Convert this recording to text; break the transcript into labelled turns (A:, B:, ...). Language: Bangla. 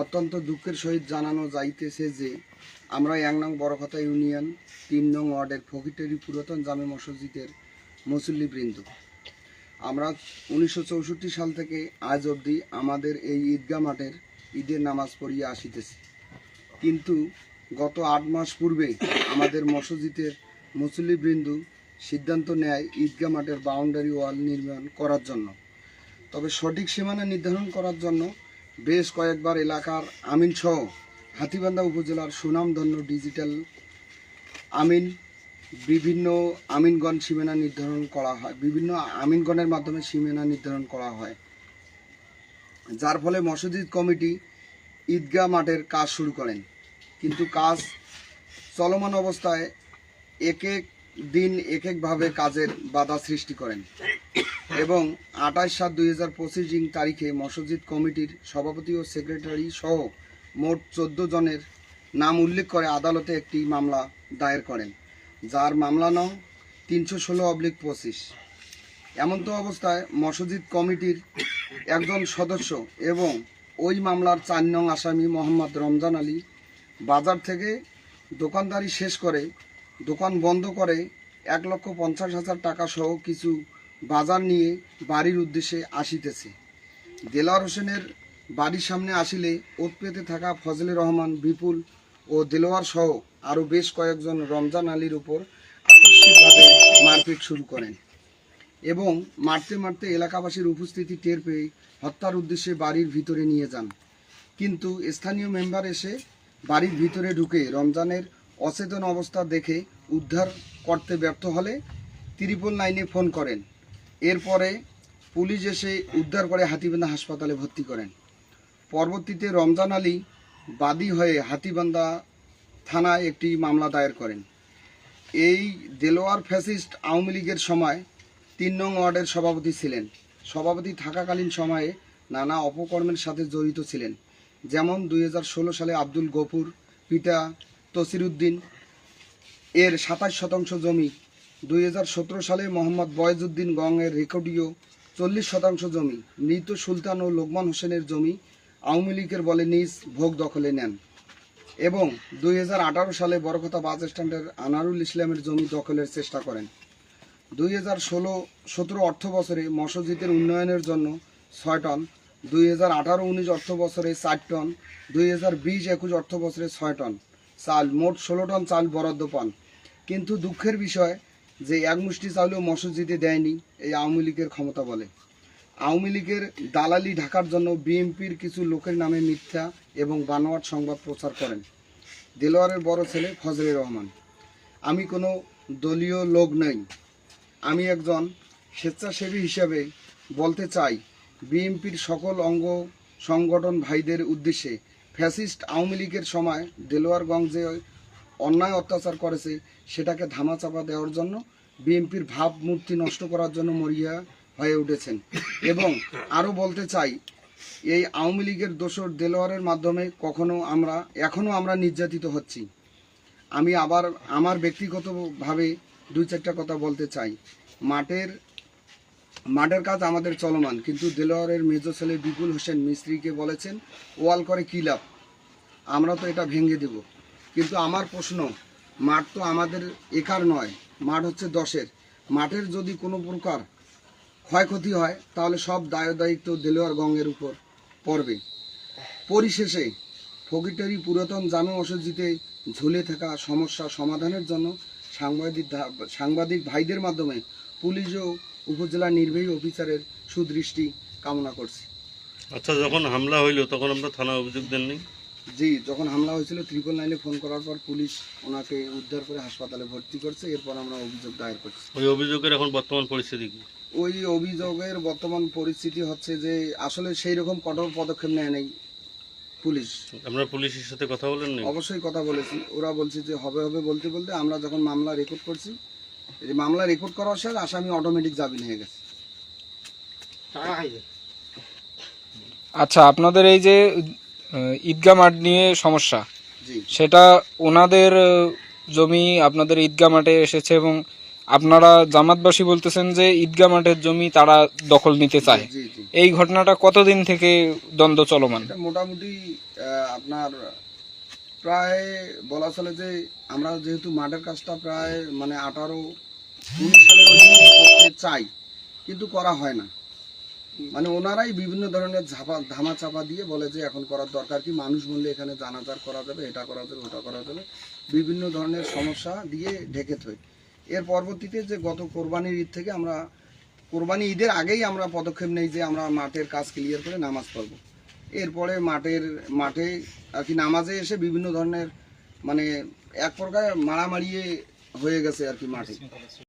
A: অত্যন্ত দুঃখের সহিত জানানো যাইতেছে যে, আমরা এক নং বড়কথা ইউনিয়ন, তিন নং ওয়ার্ডের ফকিটেরি পুরাতন জামে মসজিদের মুসল্লিবৃন্দ। আমরা উনিশশো চৌষট্টি সাল থেকে আজ অবধি আমাদের এই ঈদগা মাঠের ঈদের নামাজ পড়িয়ে আসিতেছি। কিন্তু গত আট মাস পূর্বে আমাদের মসজিদের মুসল্লিবৃন্দ সিদ্ধান্ত নেয় ঈদগা মাঠের বাউন্ডারি ওয়াল নির্মাণ করার জন্য। তবে সঠিক সীমানা নির্ধারণ করার জন্য বেশ কয়েকবার এলাকার আমিন সহ হাতিবান্ধা উপজেলার সুনামধন্য ডিজিটাল আমিন, বিভিন্ন আমিনগণ সীমানা নির্ধারণ করা হয়, বিভিন্ন আমিনগণের মাধ্যমে সীমানা নির্ধারণ করা হয়। যার ফলে মসজিদ কমিটি ঈদগাহ মাঠের কাজ শুরু করেন। কিন্তু কাজ চলমান অবস্থায় এক এক দিন এক একভাবে কাজের বাধা সৃষ্টি করেন। এবং আঠাশ সাত দুই হাজার পঁচিশ ইং তারিখে মসজিদ কমিটির সভাপতি ও সেক্রেটারি সহ মোট চোদ্দ জনের নাম উল্লেখ করে আদালতে একটি মামলা দায়ের করেন, যার মামলা নং তিনশো ষোলো অবলিক পঁচিশ। এমন তো অবস্থায় মসজিদ কমিটির একজন সদস্য এবং ওই মামলার চার নং আসামি মোহাম্মদ রমজান আলী বাজার থেকে দোকানদারি শেষ করে দোকান বন্ধ করে এক লক্ষ পঞ্চাশ হাজার টাকা সহ কিছু বাজার নিয়ে বাড়ির উদ্দেশ্যে আসিতেছে। দেলাওয়ার হোসেনের বাড়ির সামনে আসিলে ওত পেতে থাকা ফজলে রহমান, বিপুল ও দেলোয়ার সহ আরও বেশ কয়েকজন রমজান আলীর উপর আকস্মিকভাবে মারপিট শুরু করেন এবং মারতে মারতে এলাকাবাসীর উপস্থিতি টের পেয়ে হত্যার উদ্দেশ্যে বাড়ির ভিতরে নিয়ে যান। কিন্তু স্থানীয় মেম্বার এসে বাড়ির ভিতরে ঢুকে রমজানের অচেতন অবস্থা দেখে উদ্ধার করতে ব্যর্থ হলে ত্রিপল লাইনে ফোন করেন। এরপরে পুলিশ এসে উদ্ধার করে হাতিবান্ধা হাসপাতালে ভর্তি করেন। পরবর্তীতে রমজান আলী বাদী হয়ে হাতিবান্ধা থানায় একটি মামলা দায়ের করেন। এই দেলোয়ার ফ্যাসিস্ট আওয়ামী লীগের সময় তিন নং ওয়ার্ডের সভাপতি ছিলেন। সভাপতি থাকাকালীন সময়ে নানা অপকর্মের সাথে জড়িত ছিলেন। যেমন দুই হাজার ষোলো সালে আব্দুল গফুর, পিতা তসিরুদ্দিন এর সাতাশ শতাংশ জমি দুই হাজার সতেরো সালে মোহাম্মদ বয়েজউদ্দিন গংয়ের রেকর্ডীয় চল্লিশ শতাংশ জমি, মৃত সুলতান ও লোকমান হোসেনের জমি আওয়ামী লীগের বলে নিজ ভোগ দখলে নেন এবং দুই হাজার আঠারো সালে বরকথা বাস স্ট্যান্ডের আনারুল ইসলামের জমি দখলের চেষ্টা করেন। দুই হাজার ষোলো সতেরো অর্থ বছরে মসজিদের উন্নয়নের জন্য ছয় টন, দুই হাজার আঠারো উনিশ অর্থ বছরে চার টন, দুই হাজার বিশ একুশ অর্থ বছরে ছয় টন চাল, মোট ষোলো টন চাল বরাদ্দ পান। কিন্তু দুঃখের বিষয় যে এক মুষ্টি চাউলেও মসজিদে দেয়নি, এই আওয়ামী লীগের ক্ষমতা বলে। আওয়ামী লীগের দালালি ঢাকার জন্য বিএনপির কিছু লোকের নামে মিথ্যা এবং বানোয়াট সংবাদ প্রচার করেন। দেলোয়ারের বড় ছেলে ফজলে রহমান। আমি কোনো দলীয় লোক নই। আমি একজন স্বেচ্ছাসেবী হিসাবে বলতে চাই, বিএনপির সকল অঙ্গ সংগঠন ভাইদের উদ্দেশ্যে ফ্যাসিস্ট আওয়ামী লীগের সময় দেলোয়ারগঞ্জ অন্যায় অত্যাচার করেছে, সেটাকে ধামাচাপা দেওয়ার জন্য বিএনপির ভাবমূর্তি নষ্ট করার জন্য মরিয়া হয়ে উঠেছেন। এবং আরও বলতে চাই, এই আওয়ামী লীগের দোসর দেলোয়ারের মাধ্যমে কখনো আমরা, এখনও আমরা নির্যাতিত হচ্ছি। আমি আবার আমার ব্যক্তিগতভাবে দুই চারটা কথা বলতে চাই। মাঠের মাঠের কাজ আমাদের চলমান, কিন্তু দেলোয়ারের মেজো ছেলে বিপুল হোসেন মিস্ত্রিকে বলেছেন, ওয়াল করে কী লাভ? আমরা তো এটা ভেঙে দেব। কিন্তু আমার প্রশ্ন, মাঠ তো আমাদের একার নয়, মাঠ হচ্ছে দশের। মাঠের যদি কোনো প্রকার ক্ষয়ক্ষতি হয়, তাহলে সব দায় দায়িত্ব দেলোয়ার গঙ্গের উপর পড়বে। পরিশেষে ফকিটারি পুরাতন জামে মসজিদে ঝুলে থাকা সমস্যা সমাধানের জন্য সাংবাদিক সাংবাদিক ভাইদের মাধ্যমে পুলিশ ও উপজেলা নির্বাহী অফিসারের সুদৃষ্টি কামনা করছি।
B: আচ্ছা যখন হামলা হইল, তখন আমরা থানা অভিযোগ দেননি?
A: জি যখন হামলা হয়েছিল ত্রিপল নাইনে ফোন করার পর পুলিশ ওনাকে উদ্ধার করে হাসপাতালে ভর্তি করছে। এরপর আমরা অভিযোগ দায়ের করছি।
B: ওই অভিযোগের এখন বর্তমান পরিস্থিতি কি?
A: ওই অভিযোগের বর্তমান পরিস্থিতি হচ্ছে যে আসলে সেই রকম কঠোর পদক্ষেপ নেয় নেই পুলিশ।
B: আমরা পুলিশের সাথে কথা বলেন নি
A: অবশ্যই কথা বলেছি। ওরা বলছে যে হবে হবে বলতে বলতে আমরা যখন মামলা রেকর্ড করছি এই যে মামলা রেকর্ড করার সাথে আসামি অটোমেটিক জামিন হয়ে গেছে।
C: আচ্ছা আপনাদের এই যে আহ, ঈদগাহ মাঠ নিয়ে সমস্যা। সেটা ওনাদের জমি আপনাদের ঈদগাহ মাঠে এসেছে এবং আপনারা জামাতবাসী বলতেছেন যে ঈদগাহ মাঠের জমি তারা দখল নিতে চায়। এই ঘটনাটা কতদিন থেকে দ্বন্দ্ব চলমান?
A: মোটামুটি আপনার প্রায় বলা চলে যে আমরা যেহেতু মাঠের কাজটা প্রায় মানে আঠারো উনিশ সালে চাই কিন্তু করা হয় না। মানে ওনারাই বিভিন্ন ধরনের ঝাপা ধামা চাপা দিয়ে বলে যে এখন করার দরকার কি? মানুষ বললে এখানে জানাজার করা যাবে, এটা করা যাবে, ওটা করা যাবে। বিভিন্ন ধরনের সমস্যা দিয়ে ঢেকে থই। এর পরবর্তীতে যে গত কোরবানির ঈদ থেকে আমরা, কোরবানি ঈদের আগেই আমরা পদক্ষেপ নেই যে আমরা মাঠের কাজ ক্লিয়ার করে নামাজ পড়ব। এরপরে মাঠের, মাঠে আর কি নামাজে এসে বিভিন্ন ধরনের মানে এক প্রকার মারামারিয়ে হয়ে গেছে আর কি মাঠে।